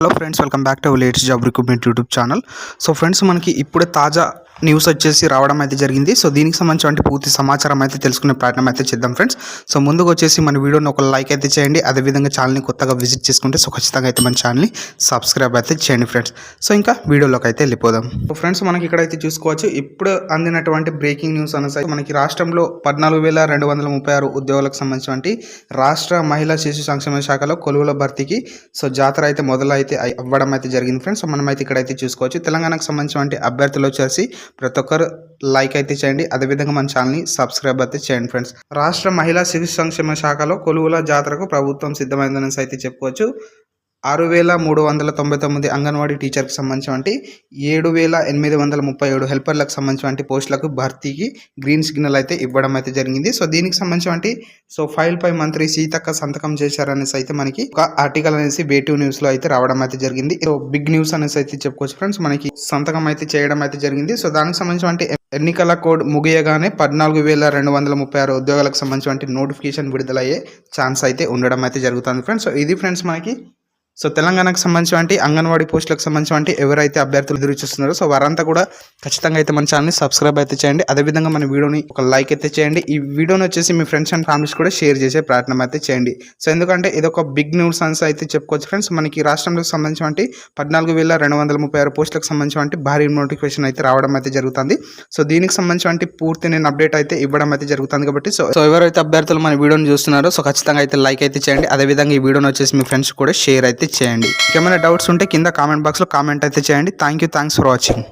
Hello friends welcome back to latest job recruitment YouTube channel so friends మనకి ఇప్పుడే తాజా news వచ్చేసి రావడం అయితే జరిగింది. సో దీనికి సంబంధించిన పూర్తి సమాచారం అయితే తెలుసుకునే ప్రయత్నం అయితే చేద్దాం ఫ్రెండ్స్. సో ముందుగా వచ్చేసి మన వీడియోని ఒక లైక్ అయితే చేయండి. అదేవిధంగా ఛానల్ని కొత్తగా విజిట్ చేసుకుంటే సో ఖచ్చితంగా అయితే మన ఛానల్ని సబ్స్క్రైబ్ అయితే చేయండి ఫ్రెండ్స్. సో ఇంకా వీడియోలోకి అయితే వెళ్ళిపోదాం. సో ఫ్రెండ్స్ మనకి ఇక్కడైతే చూసుకోవచ్చు. ఇప్పుడు అందినటువంటి బ్రేకింగ్ న్యూస్ అనేసి మనకి రాష్ట్రంలో పద్నాలుగు వేల రెండు వందల ముప్పై ఆరు ఉద్యోగులకు సంబంధించినటువంటి రాష్ట్ర మహిళా శిశు సంక్షేమ శాఖలో కొలువుల భర్తీకి సో జాతర అయితే మొదలైతే అవ్వడం అయితే జరిగింది ఫ్రెండ్స్. సో మనమైతే ఇక్కడైతే చూసుకోవచ్చు. తెలంగాణకు సంబంధించిన అభ్యర్థులు వచ్చేసి ప్రతి ఒక్కరు లైక్ అయితే చేయండి. అదేవిధంగా మన ఛానల్ని సబ్స్క్రైబ్ అయితే చేయండి ఫ్రెండ్స్. రాష్ట్ర మహిళా శిశు సంక్షేమ శాఖలో కొలువుల జాతరకు ప్రభుత్వం సిద్ధమైందని అయితే చెప్పుకోవచ్చు. ఆరు వేల మూడు వందల తొంభై తొమ్మిది అంగన్వాడీ టీచర్కి సంబంధించినటువంటి ఏడు వేల ఎనిమిది వందల ముప్పై ఏడు హెల్పర్లకు సంబంధించినటువంటి పోస్టులకు భర్తీకి గ్రీన్ సిగ్నల్ అయితే ఇవ్వడం అయితే జరిగింది. సో దీనికి సంబంధించినటువంటి సో ఫైల్ పై మంత్రి సీతక్క సంతకం చేశారనేసి అయితే మనకి ఒక ఆర్టికల్ అనేసి బేటివ్ న్యూస్లో అయితే రావడం అయితే జరిగింది. సో బిగ్ న్యూస్ అనేసి అయితే చెప్పుకోవచ్చు ఫ్రెండ్స్ మనకి సంతకం అయితే చేయడం అయితే జరిగింది. సో దానికి సంబంధించినటువంటి ఎన్నికల కోడ్ ముగియగానే పద్నాలుగు వేల రెండు వందల ముప్పై ఆరు ఉద్యోగాలకు సంబంధించినటువంటి నోటిఫికేషన్ విడుదలయ్యే ఛాన్స్ అయితే ఉండడం అయితే జరుగుతుంది ఫ్రెండ్స్. సో ఇది ఫ్రెండ్స్ మనకి సో తెలంగాణకు సంబంధించినటువంటి అంగన్వాడీ పోస్టులకు సంబంధించినటువంటి ఎవరైతే అభ్యర్థులు ఎదురు చూస్తున్నారో సో వారంతా కూడా ఖచ్చితంగా అయితే మన ఛానల్ని సబ్స్క్రైబ్ అయితే చేయండి. అదేవిధంగా మన వీడియోని ఒక లైక్ అయితే చేయండి. ఈ వీడియోని వచ్చేసి మీ ఫ్రెండ్స్ అండ్ ఫ్యామిలీస్ కూడా షేర్ చేసే ప్రయత్నం అయితే చేయండి. సో ఎందుకంటే ఇది ఒక బిగ్ న్యూస్ అని అయితే చెప్పుకోవచ్చు ఫ్రెండ్స్. మనకి రాష్ట్రంలో సంబంధించినటువంటి పద్నాలుగు వేల రెండు వందల ముప్పై ఆరు పోస్టులకు సంబంధించినటువంటి భారీ నోటిఫికేషన్ అయితే రావడం అయితే జరుగుతుంది. సో దీనికి సంబంధించినటువంటి పూర్తి నేను అప్డేట్ అయితే ఇవ్వడం అయితే జరుగుతుంది కాబట్టి సో సో ఎవరైతే అభ్యర్థులు మన వీడియోని చూస్తున్నారో సో ఖచ్చితంగా అయితే లైక్ అయితే చేయండి. అదేవిధంగా ఈ వీడియోని వచ్చేసి మీ ఫ్రెండ్స్ కూడా షేర్ అయితే చేయండి. ఇంకేమైనా డౌట్స్ ఉంటే కింద కామెంట్ బాక్స్లో కామెంట్ అయితే చేయండి. Thank you thanks for watching